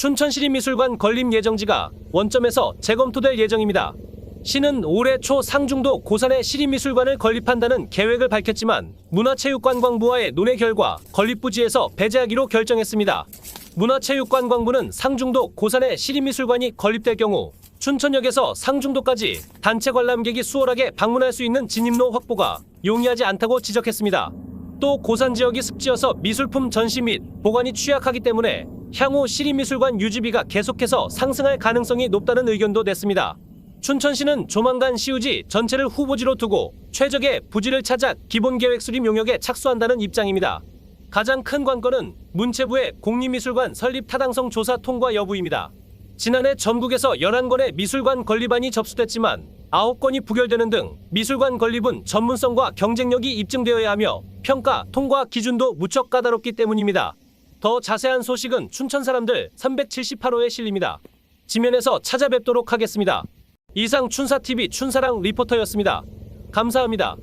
춘천시립미술관 건립 예정지가 원점에서 재검토될 예정입니다. 시는 올해 초 상중도 고산에 시립미술관을 건립한다는 계획을 밝혔지만 문화체육관광부와의 논의 결과 건립 부지에서 배제하기로 결정했습니다. 문화체육관광부는 상중도 고산에 시립미술관이 건립될 경우 춘천역에서 상중도까지 단체 관람객이 수월하게 방문할 수 있는 진입로 확보가 용이하지 않다고 지적했습니다. 또 고산 지역이 습지여서 미술품 전시 및 보관이 취약하기 때문에 향후 시립미술관 유지비가 계속해서 상승할 가능성이 높다는 의견도 냈습니다. 춘천시는 조만간 시우지 전체를 후보지로 두고 최적의 부지를 찾아 기본계획 수립 용역에 착수한다는 입장입니다. 가장 큰 관건은 문체부의 공립미술관 설립 타당성 조사 통과 여부입니다. 지난해 전국에서 11건의 미술관 건립안이 접수됐지만 9건이 부결되는 등 미술관 건립은 전문성과 경쟁력이 입증되어야 하며 평가, 통과 기준도 무척 까다롭기 때문입니다. 더 자세한 소식은 춘천 사람들 378호에 실립니다. 지면에서 찾아뵙도록 하겠습니다. 이상 춘사TV 춘사랑 리포터였습니다. 감사합니다.